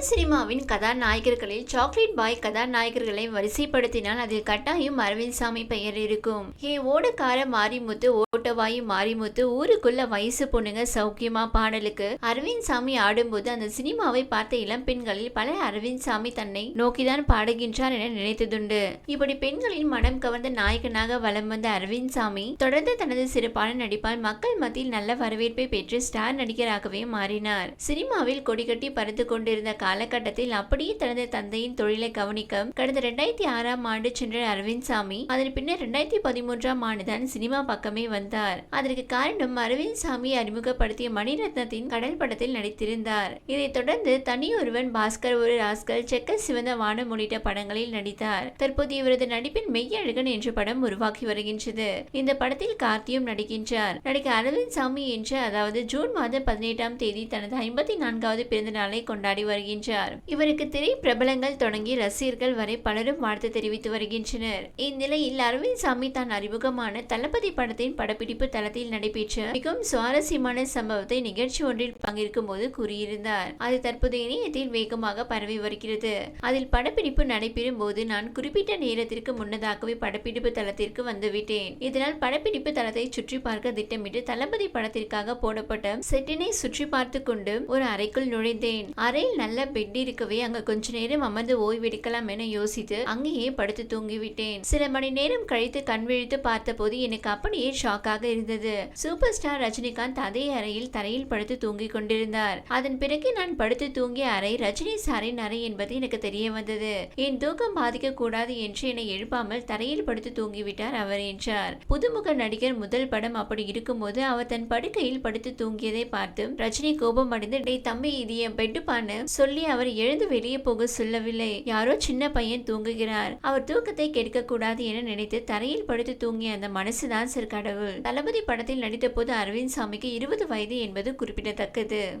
தமிழ் சினிமாவின் கதாநாயகர்களில் chocolate boy கதாநாயகர்களை வரிசைப்படுத்தினால் அதில் கட்டாயம் அரவிந்த் சாமி பெயர் இருக்கும். ஏ ஓடக்கார மாரிமுத்து ஓட்டவாயி மாரிமுத்து ஊருக்குள்ள வயசு பொண்ணுங்க சௌக்கியமா பாடலுக்கு. அரவிந்த் சாமி ஆடும்போது அந்த சினிமாவை பார்த்த இளம் பெண்களில் பலர் அரவிந்த் சாமி தன்னை நோக்கிதான் பாடுகின்றார் என நினைத்ததுண்டு. இப்படி பெண்களின் மனம் கவர்ந்த நாயகனாக வலம் வந்த அரவிந்த் சாமி தொடர்ந்து தனது சிறப்பான நடிப்பால் மக்கள் மத்தியில் நல்ல வரவேற்பை பெற்று ஸ்டார் நடிகராகவே மாறினார். சினிமாவில் கொடிகட்டி பறந்து கொண்டிருந்த காலகட்டத்தில் அப்படியே தனது தந்தையின் தொழிலை கவனிக்க கடந்த இரண்டாயிரத்தி ஆறாம் ஆண்டு சென்ற அரவிந்த் சாமி அதன் பின்னர் இரண்டாயிரத்தி பதிமூன்றாம் ஆண்டுதான் சினிமா பக்கமே வந்தார். அதற்கு காரணம் அரவிந்த் சாமி அறிமுகப்படுத்திய மணிரத்னத்தின் கடல் படத்தில் நடித்திருந்தார். இதைத் தொடர்ந்து தனியொருவன் பாஸ்கர் ஒரு ராஸ்கல் செக்க சிவந்த வானம் உள்ளிட்ட படங்களில் நடித்தார். தற்போது இவரது நடிப்பின் மெய்யழகன் என்ற படம் உருவாக்கி வருகின்றது. இந்த படத்தில் கார்த்தியும் நடிக்கின்றார். நடிகர் அரவிந்த் சாமி என்று அதாவது ஜூன் மாதம் பதினெட்டாம் தேதி தனது ஐம்பத்தி நான்காவது பிறந்த நாளை கொண்டாடி வருகின்றார். இவருக்கு திரை பிரபலங்கள் தொடங்கி ரசிகர்கள் வரை பலரும் வாழ்த்து தெரிவித்து வருகின்றனர். இந்நிலையில் அரவிந்த் சாமி தான் அறிமுகமான தளபதி படத்தின் படப்பிடிப்பு தளத்தில் நடைபெற்ற மிகவும் சுவாரஸ்யமான சம்பவத்தை நிகழ்ச்சி ஒன்றில் பங்கேற்கும் போது கூறியிருந்தார். அது தற்போது இணையத்தில் வேகமாக பரவி வருகிறது. அதில் படப்பிடிப்பு நடைபெறும் போது நான் குறிப்பிட்ட நேரத்திற்கு முன்னதாகவே படப்பிடிப்பு தளத்திற்கு வந்துவிட்டேன். இதனால் படப்பிடிப்பு தளத்தை சுற்றி பார்க்க திட்டமிட்டு தளபதி படத்திற்காக போடப்பட்ட செட்டினை சுற்றி பார்த்து கொண்டு ஒரு அறைக்குள் நுழைந்தேன். அறையில் நல்ல பெட் இருக்கவே அங்க கொஞ்ச நேரம் அமர்ந்து ஓய்வெடுக்கலாம் என யோசித்து அங்கேயே படுத்து தூங்கிவிட்டேன். சில மணி நேரம் கழித்து கண் விழித்து பார்த்தபோது எனக்கு அப்படியே ஷாக்காக இருந்தது. சூப்பர் ஸ்டார் ரஜினிகாந்த் அதே அறையில் தரையில் படுத்து தூங்கிக் கொண்டிருந்தார். அதன் பிறகு நான் படுத்து தூங்கிய அறை ரஜினி சாரின் அறை என்பது எனக்கு தெரிய வந்தது. என் தூக்கம் பாதிக்க கூடாது என்று என்னை எழுப்பாமல் தரையில் படுத்து தூங்கிவிட்டார் அவர் என்றார். புதுமுக நடிகர் முதல் படம் அப்படி இருக்கும்போது அவர் தன் படுக்கையில் படுத்து தூங்கியதை பார்த்து ரஜினி கோபம் அடைந்து டே தம்பி இது என் பெட்டுப்பான்னு சொல்லி அவர் எழுந்து வெளியே போக சொல்லவில்லை. யாரோ சின்ன பையன் தூங்குகிறார். அவர் தூக்கத்தை கெடுக்க கூடாது என நினைத்து தரையில் படுத்து தூங்கிய அந்த மனசுதான் சிறு கடவுள் தளபதி படத்தில் நடித்த போது அரவிந்த் சாமிக்கு இருபது வயது என்பது குறிப்பிடத்தக்கது.